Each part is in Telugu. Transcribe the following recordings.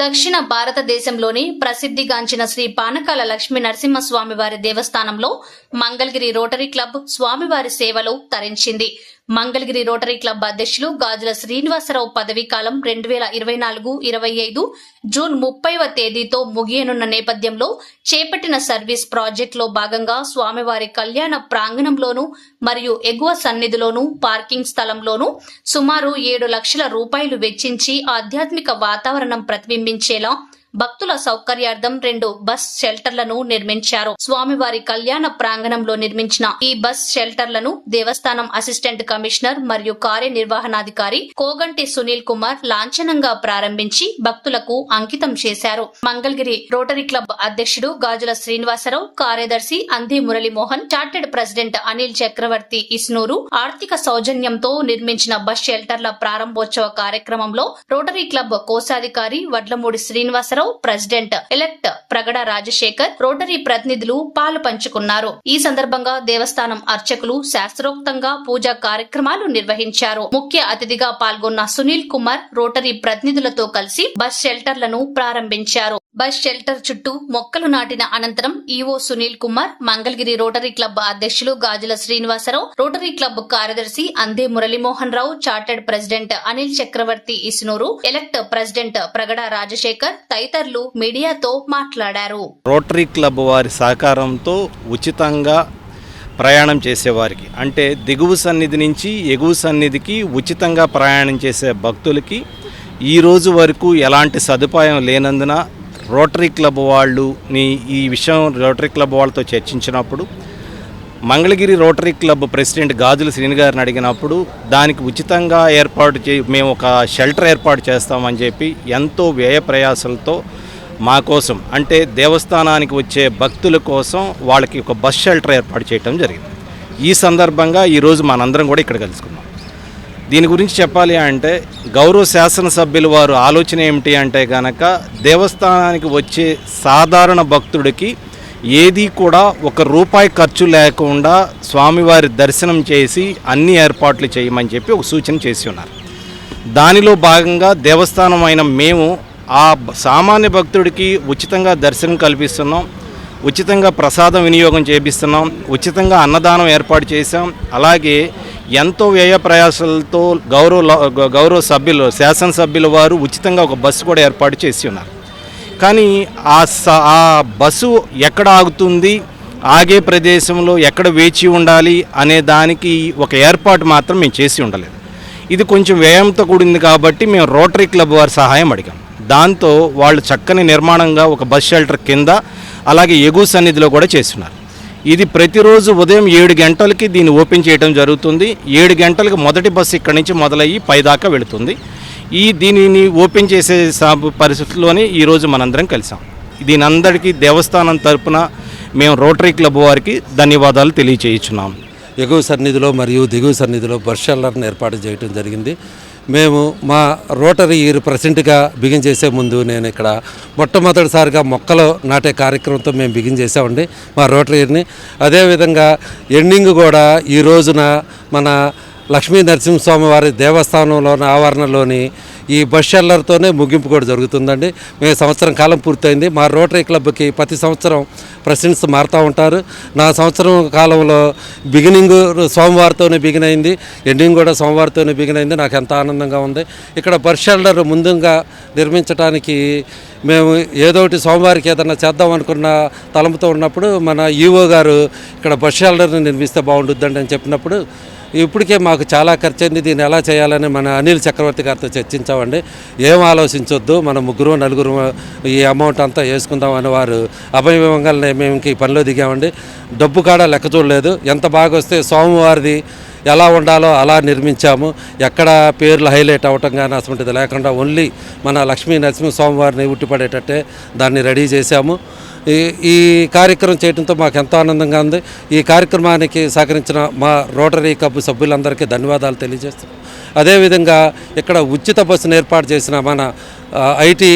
దక్షిణ భారతదేశంలోని ప్రసిద్ధిగాంచిన శ్రీ పానకాల లక్ష్మీ నరసింహస్వామి వారి దేవస్థానంలో మంగళగిరి రోటరీ క్లబ్ స్వామివారి సేవలో తరించింది. మంగళగిరి రోటరీ క్లబ్ అధ్యక్షులు గాజుల శ్రీనివాసరావు పదవీ కాలం రెండు వేల ఇరవై నాలుగు ఇరవై ఐదు జూన్ ముప్పైవ తేదీతో ముగియనున్న నేపథ్యంలో చేపట్టిన సర్వీస్ ప్రాజెక్టులో భాగంగా స్వామివారి కళ్యాణ ప్రాంగణంలోను మరియు ఎగువ సన్నిధిలోను పార్కింగ్ స్థలంలోను సుమారు ఏడు లక్షల రూపాయలు వెచ్చించి ఆధ్యాత్మిక వాతావరణం ప్రతిబింబించేలా భక్తుల సౌకర్యార్థం రెండు బస్ షెల్టర్లను నిర్మించారు. స్వామివారి కళ్యాణ ప్రాంగణంలో నిర్మించిన ఈ బస్ షెల్టర్లను దేవస్థానం అసిస్టెంట్ కమిషనర్ మరియు కార్యనిర్వహణాధికారి కోగంటి సునీల్ కుమార్ లాంఛనంగా ప్రారంభించి భక్తులకు అంకితం చేశారు. మంగళగిరి రోటరీ క్లబ్ అధ్యక్షుడు గాజుల శ్రీనివాసరావు కార్యదర్శి అంది మురళీమోహన్ చార్టెడ్ ప్రెసిడెంట్ అనిల్ చక్రవర్తి ఇస్నూరు ఆర్థిక సౌజన్యంతో నిర్మించిన బస్ షెల్టర్ల ప్రారంభోత్సవ కార్యక్రమంలో రోటరీ క్లబ్ కోశాధికారి Vadlamudi Srinivasa Rao president elect Pragada Rajasekhar rotary ప్రతినిధులు పాలు పంచుకున్నారు. ఈ సందర్భంగా దేవస్థానం అర్చకులు శాస్త్రోక్తంగా పూజా కార్యక్రమాలు నిర్వహించారు. ముఖ్య అతిథిగా పాల్గొన్న సునీల్ కుమార్ రోటరీ ప్రతినిధులతో కలిసి బస్ షెల్టర్లను ప్రారంభించారు. బస్ షెల్టర్ చుట్టూ మొక్కలు నాటిన అనంతరం EO Sunil Kumar Mangalagiri Rotary club అధ్యక్షులు గాజుల శ్రీనివాసరావు రోటరీ క్లబ్ కార్యదర్శి Ande Muralimohan Rao chartered president Anil Chakravarthi Isunuru elect president Pragada Rajasekhar తదితరులు మీడియాతో మాట్లాడారు. రోటరీ క్లబ్ వారి సహకారంతో ఉచితంగా ప్రయాణం చేసేవారికి అంటే దిగువ సన్నిధి నుంచి ఎగువ సన్నిధికి ఉచితంగా ప్రయాణం చేసే భక్తులకి ఈ రోజు వరకు ఎలాంటి సదుపాయం లేనందున రోటరీ క్లబ్ వాళ్ళు నీ ఈ విషయం రోటరీ క్లబ్ వాళ్ళతో చర్చించినప్పుడు Mangalagiri Rotary club president Gajula Srini గారిని అడిగినప్పుడు దానికి ఉచితంగా ఏర్పాటు చే మేము ఒక షెల్టర్ ఏర్పాటు చేస్తామని చెప్పి ఎంతో వ్యయ ప్రయాసలతో మా కోసం అంటే దేవస్థానానికి వచ్చే భక్తుల కోసం వాళ్ళకి ఒక బస్ షెల్టర్ ఏర్పాటు చేయడం జరిగింది. ఈ సందర్భంగా ఈరోజు మనందరం కూడా ఇక్కడ కలుసుకున్నాం. దీని గురించి చెప్పాలి అంటే గౌరవ శాసనసభ్యులు వారు ఆలోచన ఏమిటి అంటే గనక దేవస్థానానికి వచ్చే సాధారణ భక్తుడికి ఏది కూడా ఒక రూపాయి ఖర్చు లేకుండా స్వామివారి దర్శనం చేసి అన్ని ఏర్పాట్లు చేయమని చెప్పి ఒక సూచన చేసి ఉన్నారు. దానిలో భాగంగా దేవస్థానం అయిన మేము ఆ సామాన్య భక్తుడికి ఉచితంగా దర్శనం కల్పిస్తున్నాం. ఉచితంగా ప్రసాదం వినియోగం చేపిస్తున్నాం ఉచితంగా అన్నదానం ఏర్పాటు చేశాం. అలాగే ఎంతో వ్యయ ప్రయాసాలతో గౌరవ గౌరవ సభ్యులు శాసనసభ్యుల వారు ఉచితంగా ఒక బస్సు కూడా ఏర్పాటు చేసి ఉన్నారు. కానీ ఆ స- ఆ బస్సు ఎక్కడ ఆగుతుంది ఆగే ప్రదేశంలో ఎక్కడ వేచి ఉండాలి అనే దానికి ఒక ఏర్పాటు మాత్రం మేము చేసి ఉండలేదు. ఇది కొంచెం వ్యయంతో కూడింది కాబట్టి మేము రోటరీ క్లబ్ వారి సహాయం అడిగాం. దాంతో వాళ్ళు చక్కని నిర్మాణంగా ఒక బస్ షెల్టర్ కింద అలాగే ఎగువ సన్నిధిలో కూడా చేస్తున్నారు. ఇది ప్రతిరోజు ఉదయం ఏడు గంటలకి దీన్ని ఓపెన్ చేయడం జరుగుతుంది. ఏడు గంటలకు మొదటి బస్సు ఇక్కడి నుంచి మొదలయ్యి పైదాకా వెళుతుంది. ఈ దీనిని ఓపెన్ చేసే సా- పరిస్థితుల్లోనే ఈరోజు మనందరం కలిసాం. దీని అందరికీ దేవస్థానం తరపున మేము రోటరీ క్లబ్ వారికి ధన్యవాదాలు తెలియచేయించున్నాం. ఎగువ సన్నిధిలో మరియు దిగువ సన్నిధిలో బస్ ఏర్పాటు చేయడం జరిగింది. మేము మా రోటరీ ఇయర్ ప్రెసెంట్గా బిగిన్ చేసే ముందు నేను ఇక్కడ మొట్టమొదటిసారిగా మొక్కలు నాటే కార్యక్రమంతో మేము బిగిన్ చేసామండి మా రోటరీ ఇయర్ని. అదేవిధంగా ఎండింగ్ కూడా ఈ రోజున మన లక్ష్మీ నరసింహస్వామి వారి దేవస్థానంలోని ఆవరణలోని ఈ బస్ షెల్లర్తోనే ముగింపు కూడా జరుగుతుందండి. మేము సంవత్సరం కాలం పూర్తయింది. మా రోటరీ క్లబ్కి ప్రతి సంవత్సరం ప్రెసిడెంట్స్ మారుతూ ఉంటారు. నా సంవత్సరం కాలంలో బిగినింగ్ సోమవారితోనే బిగిన్ అయింది. ఎండింగ్ కూడా సోమవారితోనే బిగిన్ అయింది. నాకు ఎంత ఆనందంగా ఉంది. ఇక్కడ బస్ షెల్టర్ ముందుగా నిర్మించడానికి మేము ఏదో ఒకటి సోమవారికి ఏదైనా చేద్దాం అనుకున్న తలంపుతో ఉన్నప్పుడు మన ఈఓ గారు ఇక్కడ బస్ షెల్టర్ని నిర్మిస్తే బాగుంటుందండి అని చెప్పినప్పుడు ఇప్పటికే మాకు చాలా ఖర్చు అయింది దీన్ని ఎలా చేయాలని మన అనిల్ చక్రవర్తి గారితో చర్చించామండి. ఏం ఆలోచించొద్దు. మన ముగ్గురు నలుగురు ఈ అమౌంట్ అంతా వేసుకుందాం అని వారు అభయవంగానే మేము ఇంక ఈ పనిలో దిగామండి. డబ్బు కాడ లెక్క చూడలేదు. ఎంత బాగా వస్తే సోమవారిది ఎలా ఉండాలో అలా నిర్మించాము. ఎక్కడ పేర్లు హైలైట్ అవ్వటం కానీ అటువంటిది లేకుండా ఓన్లీ మన లక్ష్మీ నరసింహ స్వామివారిని ఉట్టిపడేటట్టే దాన్ని రెడీ చేశాము. ఈ ఈ కార్యక్రమం చేయడంతో మాకు ఎంతో ఆనందంగా ఉంది. ఈ కార్యక్రమానికి సహకరించిన మా రోటరీ క్లబ్ సభ్యులందరికీ ధన్యవాదాలు తెలియజేస్తున్నాం. అదేవిధంగా ఇక్కడ ఉచిత బస్సును ఏర్పాటు చేసిన మన ఐటీ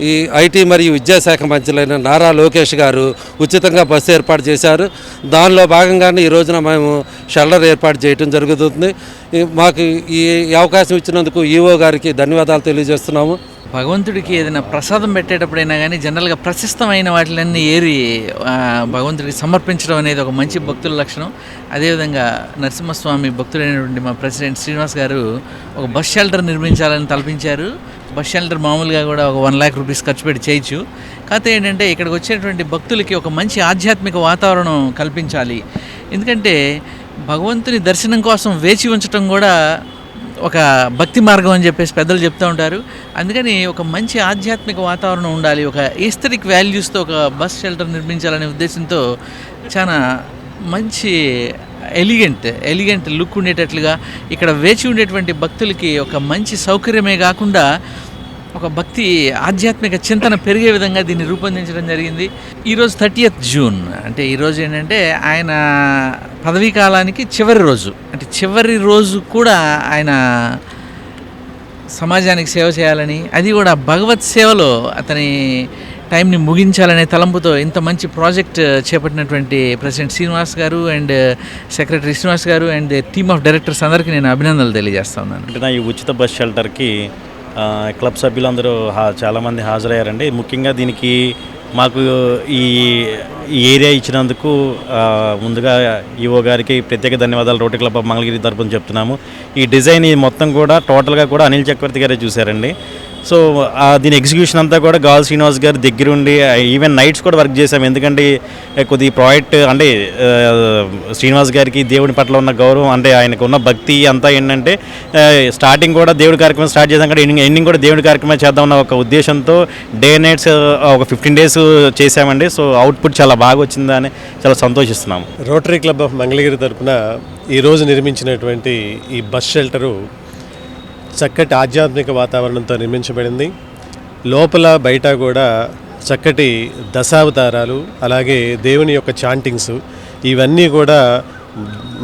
ఈ ఐటీ మరియు విద్యాశాఖ మంత్రులైన నారా లోకేష్ గారు ఉచితంగా బస్సు ఏర్పాటు చేశారు. దానిలో భాగంగానే ఈ రోజున మేము షెల్టర్ ఏర్పాటు చేయడం జరుగుతుంది. మాకు ఈ అవకాశం ఇచ్చినందుకు ఈఓ గారికి ధన్యవాదాలు తెలియజేస్తున్నాము. భగవంతుడికి ఏదైనా ప్రసాదం పెట్టేటప్పుడైనా కానీ జనరల్గా ప్రశస్తమైన వాటిలన్నీ ఏరి భగవంతుడికి సమర్పించడం అనేది ఒక మంచి భక్తుల లక్షణం. అదేవిధంగా నరసింహస్వామి భక్తుడైనటువంటి మా ప్రెసిడెంట్ శ్రీనివాస్ గారు ఒక బస్ షెల్టర్ నిర్మించాలని తలపించారు. బస్ షెల్టర్ మామూలుగా కూడా ఒక వన్ ల్యాక్ రూపీస్ ఖర్చు పెట్టి చేయొచ్చు. కాకపోతే ఏంటంటే ఇక్కడికి వచ్చేటువంటి భక్తులకి ఒక మంచి ఆధ్యాత్మిక వాతావరణం కల్పించాలి. ఎందుకంటే భగవంతుని దర్శనం కోసం వేచి ఉంచడం కూడా ఒక భక్తి మార్గం అని చెప్పేసి పెద్దలు చెప్తూ ఉంటారు. అందుకని ఒక మంచి ఆధ్యాత్మిక వాతావరణం ఉండాలి. ఒక ఈస్థరిక్ వాల్యూస్తో ఒక బస్ షెల్టర్ నిర్మించాలనే ఉద్దేశంతో చాలా మంచి ఎలిగెంట్ ఎలిగెంట్ లుక్ ఉండేటట్లుగా ఇక్కడ వేచి ఉండేటువంటి భక్తులకి ఒక మంచి సౌకర్యమే కాకుండా ఒక భక్తి ఆధ్యాత్మిక చింతన పెరిగే విధంగా దీన్ని రూపొందించడం జరిగింది. ఈరోజు థర్టీయత్ జూన్ అంటే ఈరోజు ఏంటంటే ఆయన పదవీ కాలానికి చివరి రోజు. అంటే చివరి రోజు కూడా ఆయన సమాజానికి సేవ చేయాలని అది కూడా భగవత్ సేవలో అతని టైంని ముగించాలనే తలంపుతో ఇంత మంచి ప్రాజెక్ట్ చేపట్టినటువంటి ప్రెసిడెంట్ శ్రీనివాస్ గారు అండ్ సెక్రటరీ శ్రీనివాస్ గారు అండ్ టీమ్ ఆఫ్ డైరెక్టర్స్ అందరికీ నేను అభినందనలు తెలియజేస్తా ఉన్నాను. అంటే నా ఈ ఉచిత బస్ షెల్టర్కి క్లబ్ సభ్యులందరూ హా చాలామంది హాజరయ్యారండి. ముఖ్యంగా దీనికి మాకు ఈ ఏరియా ఇచ్చినందుకు ముందుగా ఈఓ గారికి ప్రత్యేక ధన్యవాదాలు. రోటరీ క్లబ్ ఆఫ్ మంగళగిరి తరపున చెప్తున్నాము. ఈ డిజైన్ ఈ మొత్తం కూడా టోటల్గా కూడా అనిల్ చక్రవర్తి గారే చూశారండి. సో దీని ఎగ్జిక్యూషన్ అంతా కూడా గాల్ శ్రీనివాస్ గారి దగ్గరుండి ఈవెన్ నైట్స్ కూడా వర్క్ చేశాం. ఎందుకంటే కొద్ది ప్రాజెక్ట్ అంటే శ్రీనివాస్ గారికి దేవుని పట్ల ఉన్న గౌరవం అంటే ఆయనకు ఉన్న భక్తి అంతా ఏంటంటే స్టార్టింగ్ కూడా దేవుడి కార్యక్రమం స్టార్ట్ చేసాం కానీ ఎండింగ్ ఎండింగ్ కూడా దేవుడి కార్యక్రమం చేద్దామన్న ఒక ఉద్దేశంతో డే నైట్స్ ఒక ఫిఫ్టీన్ డేస్ చేసామండి సో అవుట్పుట్ చాలా బాగా వచ్చిందని చాలా సంతోషిస్తున్నాము. రోటరీ క్లబ్ ఆఫ్ మంగళగిరి తరఫున ఈరోజు నిర్మించినటువంటి ఈ బస్ షెల్టరు చక్కటి ఆధ్యాత్మిక వాతావరణంతో నిర్మించబడింది. లోపల బయట కూడా చక్కటి దశావతారాలు అలాగే దేవుని యొక్క చాంటింగ్స్ ఇవన్నీ కూడా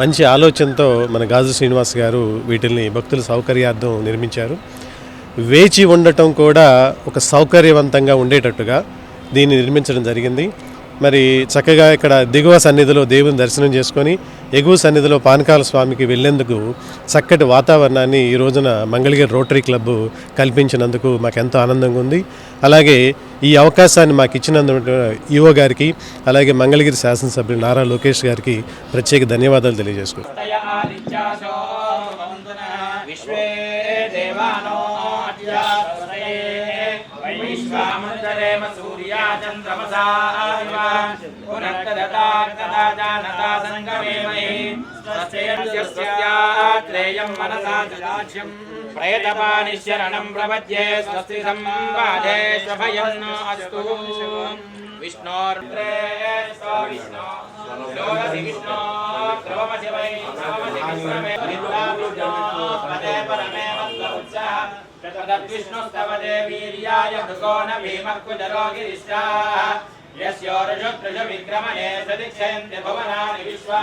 మంచి ఆలోచనతో మన గాజు శ్రీనివాస్ గారు వీటిల్ని భక్తుల సౌకర్యార్థం నిర్మించారు. వేచి ఉండటం కూడా ఒక సౌకర్యవంతంగా ఉండేటట్టుగా దీన్ని నిర్మించడం జరిగింది. మరి చక్కగా ఇక్కడ దిగువ సన్నిధిలో దేవుని దర్శనం చేసుకొని ఎగువ సన్నిధిలో పానకాల స్వామికి వెళ్ళేందుకు చక్కటి వాతావరణాన్ని ఈ రోజున మంగళగిరి రోటరీ క్లబ్ కల్పించినందుకు మాకు ఎంతో ఆనందంగా ఉంది. అలాగే ఈ అవకాశాన్ని మాకు ఇచ్చినందుకు ఈఓ గారికి అలాగే మంగళగిరి శాసనసభ్యులు నారా లోకేష్ గారికి ప్రత్యేక ధన్యవాదాలు తెలియజేసుకుంటాం విశ్వే దేవానో వైశ్వామంతరేమ సూర్యా చంద్రమసా పునర్కదతా కదా జానతా సంగమేమై స్వస్యస్యాత్రేయం మనసా దదాక్ష్యం ప్రయతపానిశరణం ప్రపద్యే స్వస్తి సంవాదే స్వభయం అస్తు విష్ణోర్ద్రే స్వ విష్ణో లోకసి విష్ణో ద్రవమసి వై ద్రవమసి విశ్రమే విష్ణో పదే పరమే వత్స తదద్విష్ణుస్తవదే వీర్యాయ భృగో న భీమక్కుజరో గిరిష్టా యస్యోరుషుత్రుష విక్రమణే సదిక్షయంతి భువనాని విశ్వా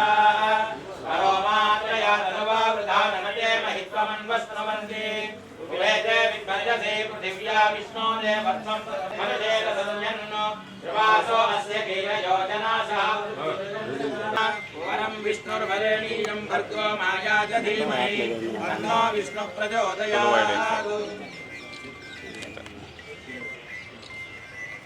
పరో మాత్రయా తనువా వృధా నమతే మహిత్వమన్వస్నువంతి వేదే విద్మజసే పృథివ్యా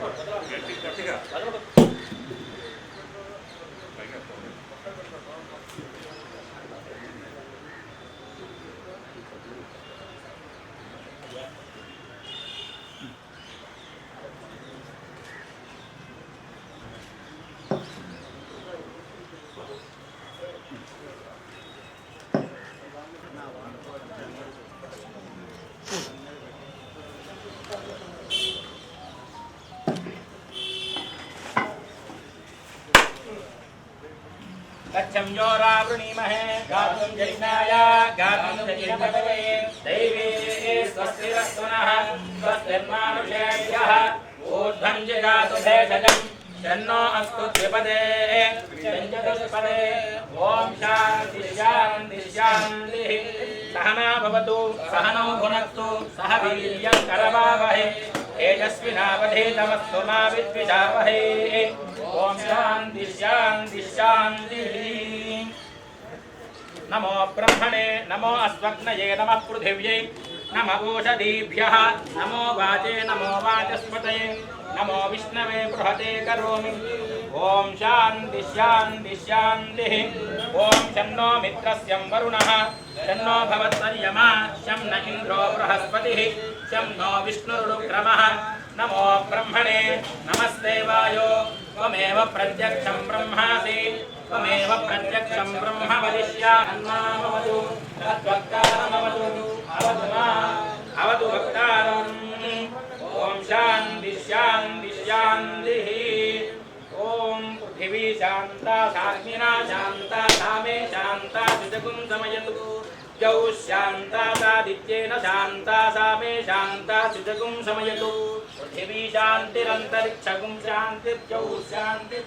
Yeah. योरावृणीमहे गातुं यज्ञाय गातुं यज्ञपतये दैवे ऊर्ध्वं भेषजम् शन्नो अस्तु द्विपदे चतुष्पदे ॐ शान्ति शान्ति, शान्तिः। सहना भवतु, सहनौ भुनक्तु, सह वीर्यं करवावहै। तेजस्विनावधीतमस्तु मा विद्विषावहै। ॐ शान्ति शान्ति, शान्तिः। नमो ब्रह्मणे, नमो अस्मग्नये नमः पृथिव्यै, नम ओषधीभ्यः, नमो वाचे, नमो वाचस्पतये, नमो विष्णवे बृहते करोमि। ॐ शान्ति शान्ति, शान्तिः। ॐ शन्नो मित्रस्यं वरुणः शं न इन्द्रो बृहस्पतिः, शं नो विष्णुरुक्रमः नमो ब्रह्मणे, नमस्ते वायो, त्वमेव प्रत्यक्षं ब्रह्मासि। त्वमेव प्रत्यक्षं ब्रह्म वदिष्यान्मामवतु तद्वक्तारमवतु अवतु मा अवतु वक्तारम् ॐ शान्ति शान्ति शान्तिः ॐ पृथिवी शान्ता साग्निना शान्ता सामे शान्ता सुजगुं समयतु द्यौ शान्ता सादित्येन शान्ता सामे शान्ता सुजगुं समयतु पृथिवी शान्तिरन्तरिक्षगुं शान्तिर्द्यौ शान्तिर्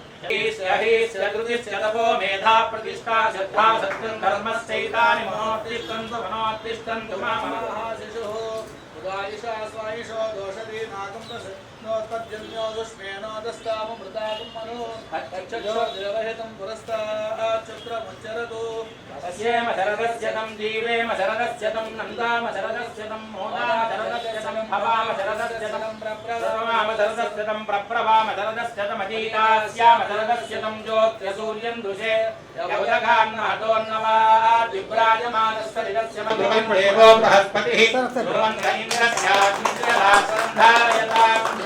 तपो मेधा प्रतिष्ठा श्रद्धा सत्यं धर्मश्चैतानि मनोत्तिष्ठन्तु मनोत्तिष्ठन्तु मामनः शिशुः। उदायिषा स्वायिषो दोषधी नागं नोत्पद्यन्यो दुष्मेनोदस्तामृतागं मनो अच्छो देवहितं पुरस्ताच्चक्रमुच्चरतु तस्येम शरदस्य तं जीवेम शरदस्य तं नन्दाम शरदस्य तं मोदाम शरदस्य तं भवाम शरदस्य तं प्रप्रवाम शरदस्य तं प्रप्रवाम शरदस्य तमजीतास्याम शरदस्य तं ज्योत्यसूर्यं दुषे यौदकान्नहतोन्नवा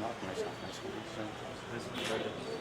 not my, not school. So.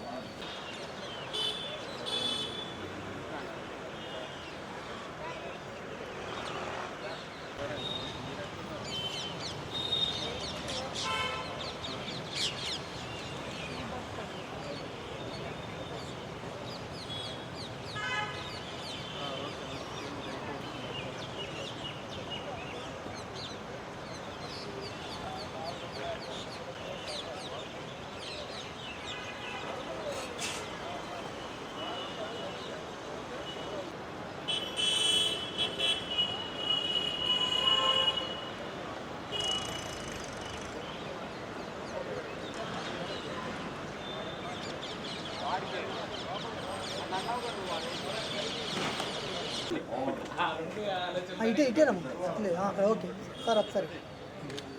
ఇటే ఇటే రమ్మ లేదు. అక్కడ ఓకే. సార్ ఒకసారి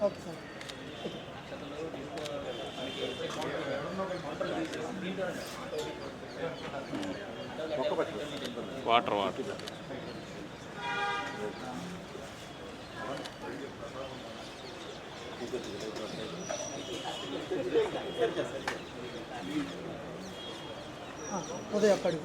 ఓకే సార్. Water water. ఉదయం అక్కడికి.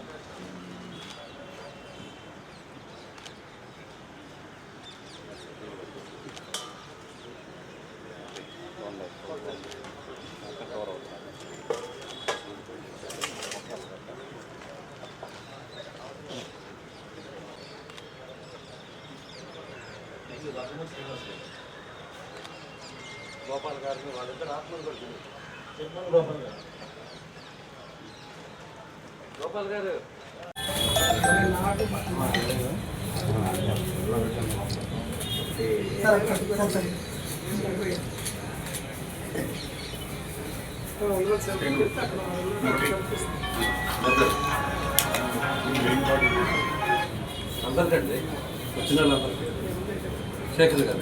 ఇక్కడే ఉన్నా సార్ వాళ్ళిద్దరు ఆత్మలు కొడుతుంది గోపాల్ గారు. సార్ ఒకసారి అందరికండి. వచ్చిన వాళ్ళందరికీ. శేఖర్ గారు.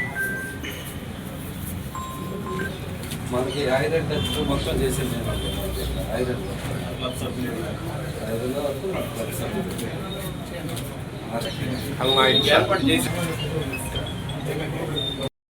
మనకి ఐరన్ టచ్ మొత్తం చేసింది ఐరన్ ఐరన్ వరకు ఏర్పాటు చేసి